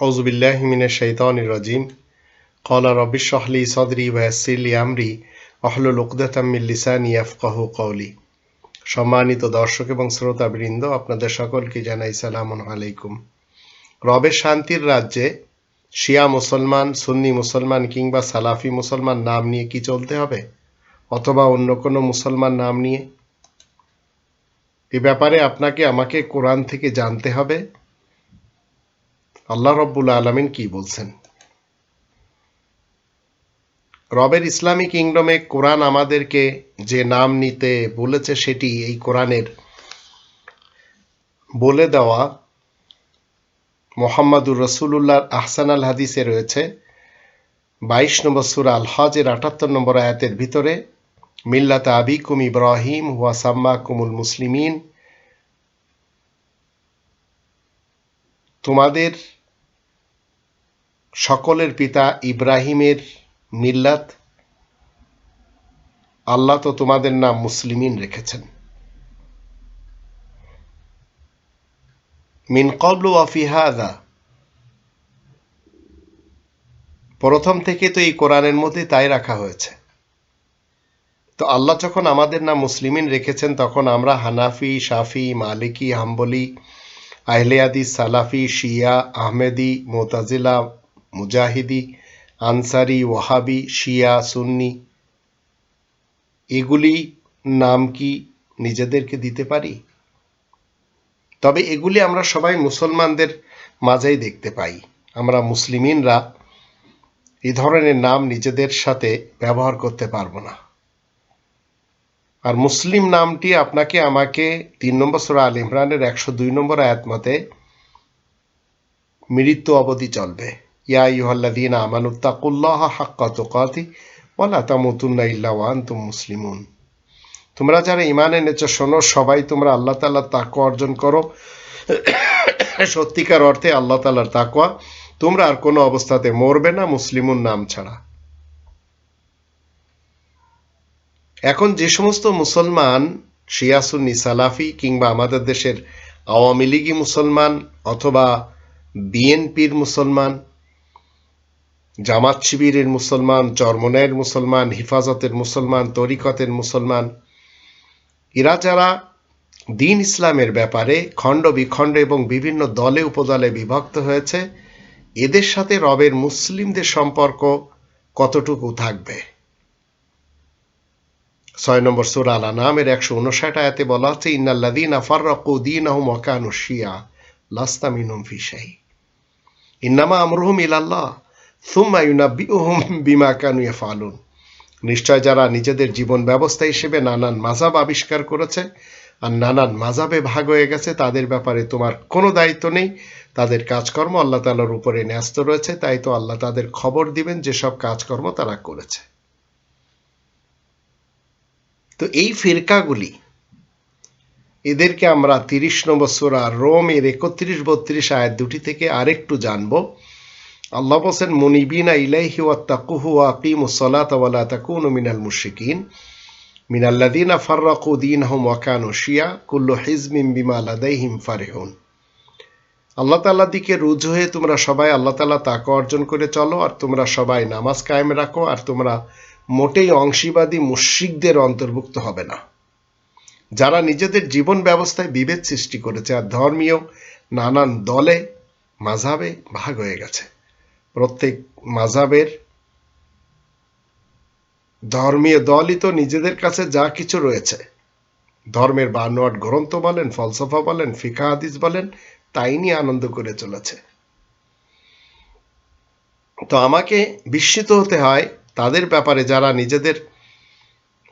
আউজুবিল্লাহ মিনা শৈতানির রাজিম। কলা রবিশ আহলি সদরি ওয়াসিলি আমরি অহলুল উকদাতাম্মিল লিসানি আফকাহ কৌলি সম্মানিত দর্শক এবং শ্রোতাবৃন্দ, আপনাদের সকলকে জানাই সালাম আলাইকুম। রবের শান্তির রাজ্যে শিয়া মুসলমান, সুন্নি মুসলমান কিংবা সালাফি মুসলমান নাম নিয়ে কি চলতে হবে? অথবা অন্য কোনো মুসলমান নাম নিয়ে? এ ব্যাপারে আপনাকে, আমাকে কোরআন থেকে জানতে হবে। আল্লাহ রব্বুল আলমিন কি বলছেন? রবের ইসলামী কিংডমে কোরআন আমাদেরকে যে নাম নিতে বলেছে সেটি এই কোরআনের বলে দেওয়া মোহাম্মদুর রসুল্লাহর আহসান আল হাদিসে রয়েছে। বাইশ নম্বর সুরা আল হজের আটাত্তর নম্বর আয়াতের ভিতরে, মিল্লাত আবিকুম ইব্রাহিম হুয়া সাম্মা কুমুল মুসলিমিন, তোমাদের সকলের পিতা ইব্রাহিমের মিল্লাত, আল্লাহ তো তোমাদের নাম মুসলিমিন রেখেছেন। মিন কবলু আফিহাদা প্রথম থেকে তো এই কোরআনের মধ্যে তাই রাখা হয়েছে। তো আল্লাহ যখন আমাদের নাম মুসলিমিন রেখেছেন, তখন আমরা হানাফি, শাফি, মালিকি, হাম্বলি আহলিয়াদি সালাফি, শিয়া, আহমেদি, মোতাজিলা মুজাহিদি, আনসারি, ওয়াহাবি, শিয়া, সুন্নি, এগুলি নাম কি নিজেদেরকে দিতে পারি? তবে এগুলি আমরা সবাই মুসলমানদের মাঝেই দেখতে পাই। আমরা মুসলিমিনরা এই ধরনের নাম নিজেদের সাথে ব্যবহার করতে পারব না। আর মুসলিম নামটি আপনাকে আমাকে তিন নম্বর সুরা আল ইমরানের একশো দুই নম্বর আয়াত মতে মৃত্যু অবধি চলবে। তোমরা যারা ইমান এনেছ, শোনো, সবাই তোমরা আল্লাহ তাল্লাহ তাকুয়া অর্জন করো। সত্যিকার অর্থে আল্লাহ তাকুয়া তোমরা আর কোনো অবস্থাতে মরবে না, মুসলিমুন নাম ছাড়া। এখন যে সমস্ত মুসলমান শিয়াসুন্নি সালাফি কিংবা আমাদের দেশের আওয়ামী লীগই মুসলমান অথবা বিএনপির মুসলমান জামাত শিবিরের মুসলমান চরমনের মুসলমান, হিফাজতের মুসলমান, তরিকতের মুসলমান, এরা যারা দিন ইসলামের ব্যাপারে খণ্ড বিখণ্ড এবং বিভিন্ন দলে উপদলে বিভক্ত হয়েছে, এদের সাথে রবের মুসলিমদের সম্পর্ক কতটুকু থাকবে? ছয় নম্বর সুরা আলা নামের একশো উনষাট আয়াতে বলা হচ্ছে ইন্নাল্লাদিন আফাররাকু দিন আহম ওয়াকানু শিয়া লাস্তা মিনুম ফিসাই ইন্নামা আমরুহুম ইলাল্লাহ। সুম্মা ইউনাব্বিউহুম বিমা কানু ইয়াফালুন নিশ্চয় যারা নিজেদের জীবন ব্যবস্থা হিসেবে নানান মাজাব আবিষ্কার করেছে আর নানান মাজাবে ভাগ হয়ে গেছে, তাদের ব্যাপারে তোমার কোনো দায়িত্ব নেই। তাদের কাজকর্ম আল্লাহ তালার উপরে ন্যস্ত রয়েছে, তাই তো আল্লাহ তাদের খবর দিবেন যেসব কাজকর্ম তারা করেছে। তো এই ফিরকাগুলি, এদেরকে আমরা তিরিশ নম্বর সোরা রোম এর একত্রিশ বত্রিশ আয়াত দুটি থেকে আরেকটু জানব। আল্লাহ বলছেন, মুনিবিনা ইলাইহি ওয়াত্তাকুহু সলাত ওয়ালা তাকুনু মিনাল মুশরিকিন। মিনাল্লাদিনা ফাররাকু দীনহুম ওয়া কানু শিয়া, কুল্লু হিজমিম বিমা লাদাইহিম ফারিহুন। আল্লাহ তাল্লাহ দিকে রুজু হয়ে তোমরা সবাই আল্লাহ তাল্লাহ তাকে অর্জন করে চলো, আর তোমরা সবাই নামাজ কায়েম রাখো, আর তোমরা মোটেই অংশীবাদী মুশ্রিকদের অন্তর্ভুক্ত হবে না। যারা নিজেদের জীবন ব্যবস্থায় বিভেদ সৃষ্টি করেছে আর ধর্মীয় নানান দলে, মাঝাবে ভাগ হয়ে গেছে। প্রত্যেক মাঝাবের ধর্মীয় দলই তো নিজেদের কাছে যা কিছু রয়েছে। ধর্মের বানোয়াট গ্রন্থ বলেন, ফলসফা বলেন ফিকা হাদিস বলেন, তাই নিয়ে আনন্দ করে চলেছে। তো আমাকে বিস্মিত হতে হয় তাদের ব্যাপারে যারা নিজেদের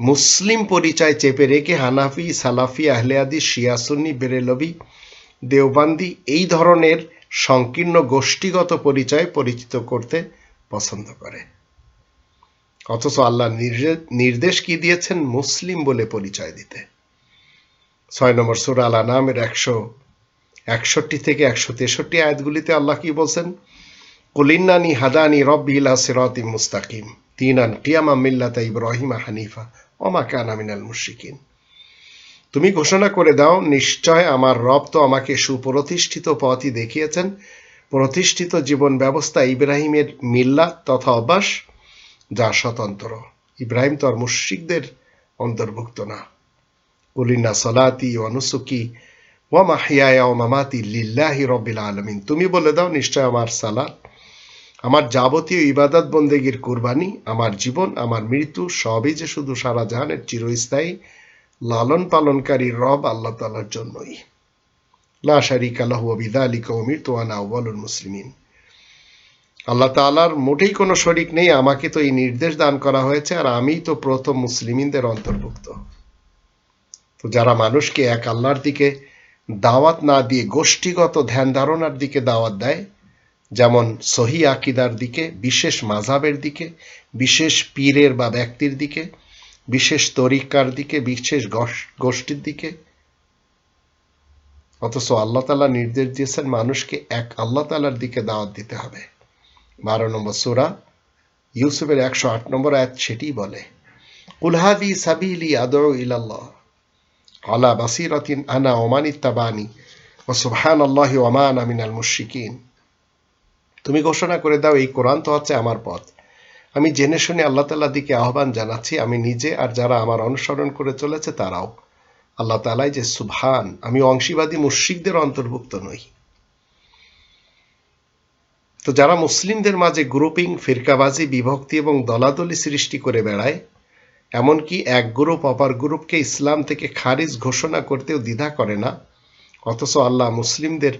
মুসলিম পরিচয় চেপে রেখে হানাফি, সালাফি আহলেয়াদি শিয়াসুন্নি বেরেলবি, দেওবান্দি এই ধরনের সংকীর্ণ গোষ্ঠীগত পরিচয় পরিচিত করতে পছন্দ করে। অথচ আল্লাহ নির্দেশ কি দিয়েছেন? মুসলিম বলে পরিচয় দিতে। ছয় নম্বর সুর আলা নামের একশো, একষট্টি থেকে একশো তেষট্টি আয়াতগুলিতে আল্লাহ কি বলছেন? কলিন্নানি হাদানি রব্বি ইলা সিরাতি মুস্তাকিম। তিনান কিয়ামা মিল্লাতা ইব্রাহিমা হানিফা। ওমা কানা মিনাল মুশরিকিন। তুমি ঘোষণা করে দাও, নিশ্চয় আমার রব তো আমাকে সুপ্রতিষ্ঠিত পথই দেখিয়েছেন। প্রতিষ্ঠিত জীবন ব্যবস্থা ইব্রাহিমের মিল্লা তথা অভ্যাস যা স্বতন্ত্র। ইব্রাহিম তো আর মুশ্রিকদের অন্তর্ভুক্ত না। কুলিনা সলাতি অনুসুকি, ওয়া মাহিয়ায়া ও মামাতি লিল্লাহি রব্বিল আলমিন। তুমি বলে দাও, নিশ্চয় আমার সালাত, আমার যাবতীয় ইবাদত বন্দেগীর কুরবানি, আমার জীবন, আমার মৃত্যু, সবই যে শুধু সারা জাহানের চিরস্থায়ী লালন পালনকারী রব আল্লাহ তালার জন্যই। লা শারিকা লাহু বিদালিকা উমিরতু আনা আউয়ালুল মুসলিমিন। আল্লাহ তাআলার মোটেই কোনো শরিক নেই, আমাকে তো এই নির্দেশ দান করা হয়েছে আর আমিই তো প্রথম মুসলিমিনদের অন্তর্ভুক্ত। তো যারা মানুষকে এক আল্লাহর দিকে দাওয়াত না দিয়ে গোষ্ঠীগত ধ্যান ধারণার দিকে দাওয়াত দেয়, যেমন সহি আকিদার দিকে, বিশেষ মাঝাবের দিকে, বিশেষ পীরের বা ব্যক্তির দিকে বিশেষ তরিকার দিকে, বিশেষ গোষ্ঠীর দিকে। অথচ আল্লাহ তালা নির্দেশ দিয়েছেন মানুষকে এক আল্লাহ তালার দিকে দাওয়াত দিতে হবে। বারো নম্বর সুরা ইউসুফের একশো আট নম্বর আয়াত সেটি বলে কুলহাদি সাবিলি আদৌ ইলাল্লাহ, আলা বাসিরাতিন আনা ওমান ইত্তাবানি ও সুবহান আল্লাহি ওমান আমিনাল মুশরিকিন। তুমি ঘোষণা করে দাও, এই কোরআন তো হচ্ছে আমার পথ। আমি জেনে শুনে আল্লাহ তাল্লাহ দিকে আহ্বান জানাচ্ছি। আমি নিজে আর যারা আমার অনুসরণ করে চলেছে তারাও। আল্লাহ তালাই যে সুবহান, আমি অংশীবাদী মুশ্রিকদের অন্তর্ভুক্ত নই। তো যারা মুসলিমদের মাঝে গ্রুপিং ফিরকাবাজি, বিভক্তি এবং দলাদলি সৃষ্টি করে বেড়ায়, এমনকি এক গ্রুপ অপার গ্রুপকে ইসলাম থেকে খারিজ ঘোষণা করতেও দ্বিধা করে না, অথচ আল্লাহ মুসলিমদের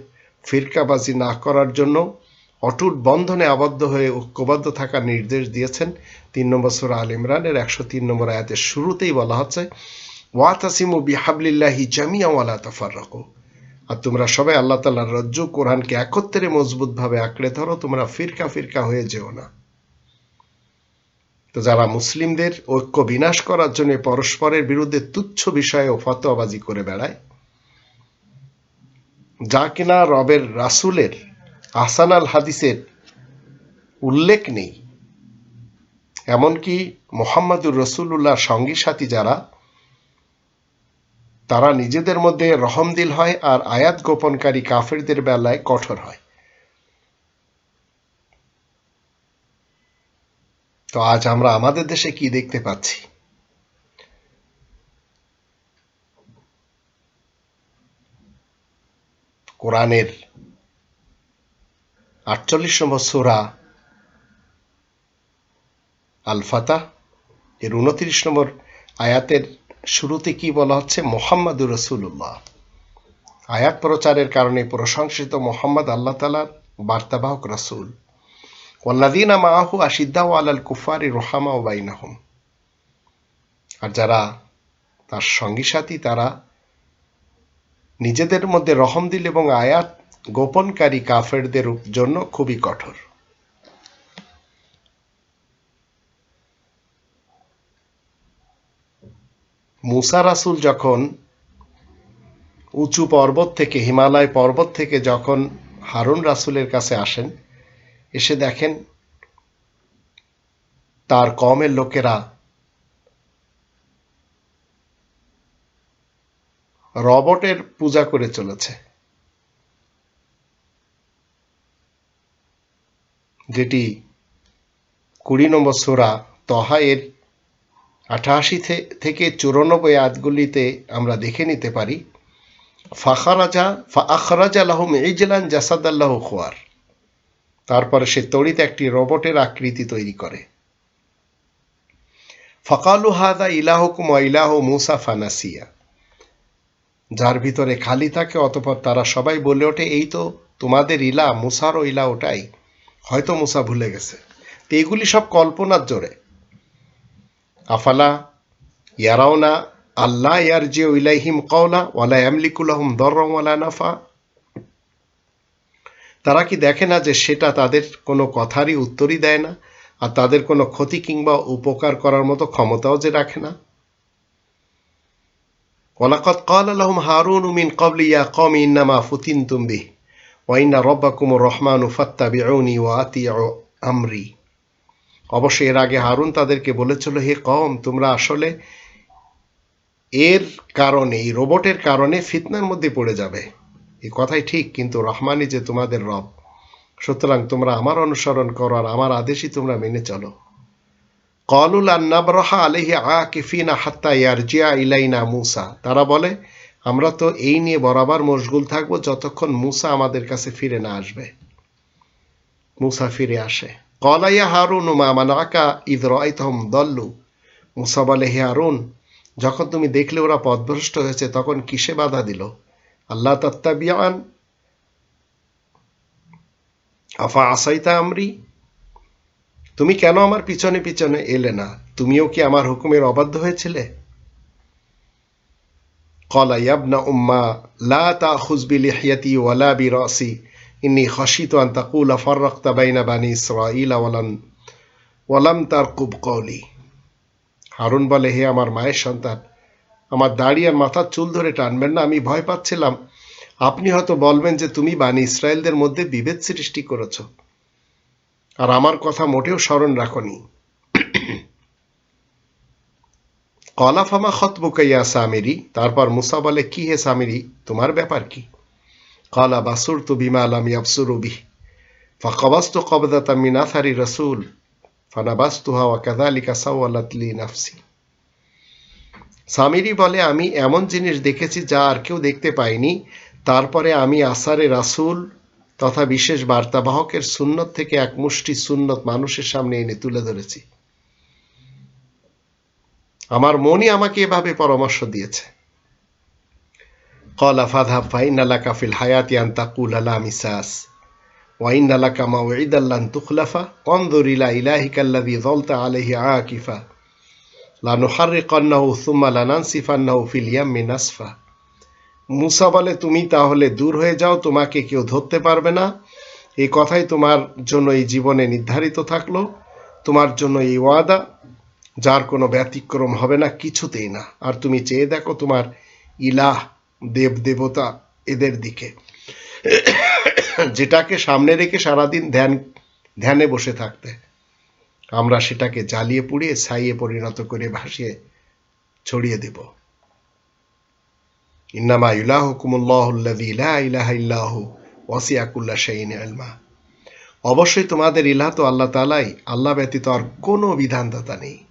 ফিরকাবাজি না করার জন্য অটুট বন্ধনে আবদ্ধ হয়ে ঐক্যবদ্ধ থাকার নির্দেশ দিয়েছেন তিন নম্বর সুরা আল ইমরানের একশো তিন নম্বর আয়াতের শুরুতেই বলা হচ্ছে, ওয়াতাসিমু বিহাবলিল্লাহি জামিয়া ওয়ালা তাফাররাকু। আর তোমরা সবাই আল্লাহ তাআলার রজ্জু কোরআনকে একত্রে মজবুতভাবে আঁকড়ে ধরো, তোমরা ফিরকা ফিরকা হয়ে যেও না। তো যারা মুসলিমদের ঐক্য বিনাশ করার জন্য পরস্পরের বিরুদ্ধে তুচ্ছ বিষয়ে ও ফতোয়াবাজি করে বেড়ায়, যা কিনা রবের রাসুলের আসান আল হাদিসের উল্লেখ নেই। এমনকি মোহাম্মদুর রসুল্লাহ সঙ্গী সাথী যারা, তারা নিজেদের মধ্যে রহমদিল হয় আর আয়াত গোপনকারী কাফেরদের বেলায় কঠোর হয়। তো আজ আমরা আমাদের দেশে কি দেখতে পাচ্ছি? কোরআনের আটচল্লিশ নম্বর সোরা আল ফাতা এর উনত্রিশ নম্বর আয়াতের শুরুতে কি বলা হচ্ছে? মোহাম্মদুর রসুল্লাহ আয়াত প্রচারের কারণে প্রশংসিত মোহাম্মদ আল্লাহ তালার বার্তাবাহক রসুল। ওল্লাদিনা মাহু আশিদ্দাও আলাল কুফারি রোহামা ও বাইনাহুম। আর যারা তার সঙ্গী সাথী, তারা নিজেদের মধ্যে রহম দিল এবং আয়াত গোপনকারী কাফেরদের জন্য খুবই কঠোর। মুসা রাসুল যখন উঁচু পর্বত থেকে, হিমালয় পর্বত থেকে যখন হারুন রাসুলের কাছে আসেন, এসে দেখেন তার কমের লোকেরা রবটের পূজা করে চলেছে। যেটি কুড়ি নম্বর সোরা তহায়ের আঠাশি থেকে চুরানব্বই আয়াতগুলিতে আমরা দেখে নিতে পারি, ফাখারাজা ফা আখরাজ আল্লাহম ইজলান জাসাদ আল্লাহ খোয়ার। তারপরে সে তড়িৎ একটি রোবটের আকৃতি তৈরি করে। ফকালু হাদা ইলাহকুম ইলাহ মুসা ফানাসিয়া। যার ভিতরে খালি থাকে, অতপর তারা সবাই বলে ওঠে, এই তো তোমাদের ইলা, মুসারও ইলা ওটাই। হয়তো মুসা ভুলে গেছে। তো এগুলি সব কল্পনার জোরে। আফালা ইয়ারাওনা আল্লাহ ইয়ার যে ইলাইহিম কওলা ওয়ালা ইয়ামলিকুলাহুম দররম ওয়ালা নাফা তারা কি দেখে না যে সেটা তাদের কোনো কথারই উত্তরই দেয় না আর তাদের কোনো ক্ষতি কিংবা উপকার করার মতো ক্ষমতাও যে রাখে না? ওয়ালাকাদ ক্বালা লাহুম হারুন মিন ক্বাবলি ইয়া কওমি ইন্নামা ফুতিনতুম বিহি। ওয়া ইন্না রাব্বাকুমুর রহমানু ফাত্তাবিউনি ওয়া আতিউ আমরি অবশ্য এর আগে হারুন তাদেরকে বলেছিল, হে কম তোমরা আসলে এর কারণে, এই রোবটের কারণে ফিতনার মধ্যে পড়ে যাবে। এই কথাই ঠিক, কিন্তু রহমানই যে তোমাদের রব। সুতরাং তোমরা আমার অনুসরণ করো আর আমার আদেশই তোমরা মেনে চলো। কলুল আন্নাবরহা আলহি আকিফিনা হাত্তা ইয়ারজিয়া ইলাইনা মুসা। তারা বলে আমরা তো এই নিয়ে বরাবর মশগুল থাকব যতক্ষণ মুসা আমাদের কাছে ফিরে না আসবে। মুসা ফিরে আসে। কলাইয়া হারুন, মা মানাকা ইদ রাইতহম দল্লু। মুসা বলে, হে হারুন, যখন তুমি দেখলে ওরা পথভ্রষ্ট হয়েছে, তখন কিসে বাধা দিল? আল্লাহ তত্তাবিয়ান আফা আসাইতা আমরি। তুমি কেন আমার পিছনে পিছনে এলে না? তুমিও কি আমার হুকুমের অবাধ্য হয়েছিলে? قال يا ابن أمة لا تأخذ بلحيتي ولا برأسي إني خشيت أن تقول فرقت بين بني إسرائيل ولم ولم ترقب قولي হারুন বলে হে আমার মায়ের সন্তান আমার দাড়ি আর মাথার চুল ধরে টানবেন না আমি ভয় পাচ্ছিলাম আপনি হয়তো বলবেন যে তুমি বানি ইসরায়েলদের মধ্যে বিভেদ সৃষ্টি করেছ আর আমার কথা মোটেও স্মরণ রাখনি কলা ফামা খতবুকাইয়া সামিরি, তারপর মুসা বলে, কি হে সামিরি, তোমার ব্যাপার কি? কলা বাসুর তু বিমা আলাম ইয়াবসুর বি ফাকবাস্ত কবদা তামিন আথারি রসুল ফানাবাস্তু হাওয়া কাদালিকা সাওয়ালাতলি নাফসি. সামিরি বলে, আমি এমন জিনিস দেখেছি যা আর কেউ দেখতে পাইনি তারপরে আমি আসারে রাসুল তথা বিশেষ বার্তাবাহকের সুন্নত থেকে এক মুষ্টি সুন্নত মানুষের সামনে এনে তুলে ধরেছি। আমার মনই আমাকে এভাবে পরামর্শ দিয়েছে। কলা ফাধা ফাইন আলাকা ফিল হায়াতি আন্তাকুল আলা মিসাস ওয়াইন আলাকা মা ওয়াইদ আল্লাহ তুখলাফা অন্দর ইলা ইলাহিকাল্লাদি জলতা আলহি আকিফা লানুহারিকান্নাহু সুম্মা লানানসিফান্নাহু ফিল ইয়াম্মি মিনাসফা মুসা বলে, তুমি তাহলে দূর হয়ে যাও, তোমাকে কেউ ধরতে পারবে না। এই কথাই তোমার জন্য এই জীবনে নির্ধারিত থাকল। তোমার জন্য এই ওয়াদা যার কোনো ব্যতিক্রম হবে না, কিছুতেই না। আর তুমি চেয়ে দেখো তোমার ইলাহ, দেব দেবতা এদের দিকে। যেটাকে সামনে রেখে সারাদিন ধ্যান, ধ্যানে বসে থাকতে। আমরা সেটাকে জ্বালিয়ে পুড়িয়ে, ছাইয়ে পরিণত করে ভাসিয়ে ছড়িয়ে দেব। ইন্নামা ইলাহুকুমুল্লাহুল্লাযী লা ইলাহা ইল্লাহু ওয়াসিয়া কুল্লা শাইইন ইলমা। অবশ্যই তোমাদের ইলাহ তো আল্লাহ তাআলাই, আল্লাহ ব্যতীত আর কোনো বিধানদাতা নেই।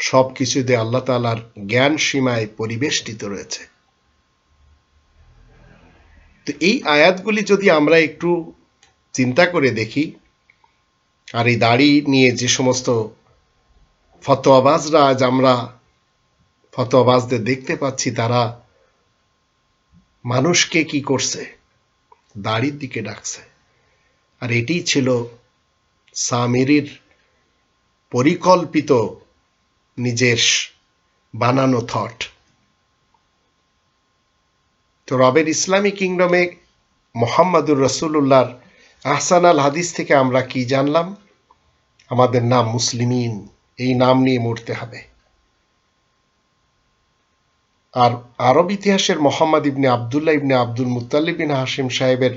সব কিছুতে আল্লাহ তাআলার জ্ঞান সীমায় পরিবেষ্টিত রয়েছে। তো এই আয়াতগুলি যদি আমরা একটু চিন্তা করে দেখি, আর এই দাড়ি নিয়ে যে সমস্ত ফতোয়াবাজরা আজ আমরা ফতোয়াবাজদের দেখতে পাচ্ছি, তারা মানুষকে কি করছে? দাড়ির দিকে ডাকছে। আর এটি ছিল সামিরির পরিকল্পিত নিজের বানানো থট তো রবের ইসলামী কিংডমে মোহাম্মদুর রসুল্লাহর আহসান আল হাদিস থেকে আমরা কি জানলাম? আমাদের নাম মুসলিমিন, এই নাম নিয়ে মরতে হবে। আর আরব ইতিহাসের মোহাম্মদ ইবনে আবদুল্লাহ ইবনে আব্দুল মুতাল্লিব হাসিম সাহেবের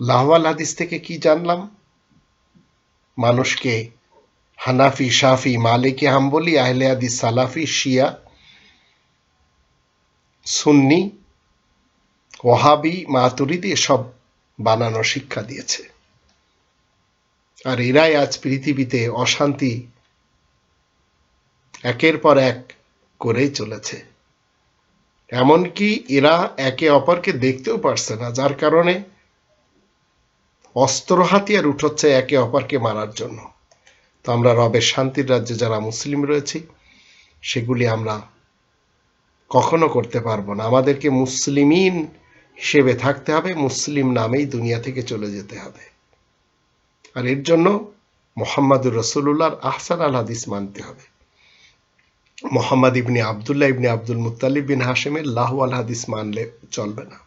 লাহওয়াল হাদিস থেকে কি জানলাম? মানুষকে হানাফি, শাফি, মালিকি, হাম্বলি, আহলে হাদিস, সালাফি, শিয়া, সুন্নি ওহাবি মাতুরিদি এসব বানানো শিক্ষা দিয়েছে। আর এরাই আজ পৃথিবীতে অশান্তি একের পর এক করেই চলেছে। এমনকি এরা একে অপরকে দেখতেও পারছে না, যার কারণে অস্ত্র হাতিয়ার উঠোচ্ছে একে অপরকে মারার জন্য। তো আমরা রবের শান্তির রাজ্যে যারা মুসলিম রয়েছি, সেগুলি আমরা কখনো করতে পারব না। আমাদেরকে মুসলিমিন হিসেবে থাকতে হবে, মুসলিম নামেই দুনিয়া থেকে চলে যেতে হবে। আর এর জন্য মোহাম্মদুর রসুল্লাহর আহসান আল হাদিস মানতে হবে। মোহাম্মদ ইবনে আবদুল্লাহ ইবনে আব্দুল মুতালিব বিন হাসেমের লাহওয়াল হাদিস মানলে চলবে না।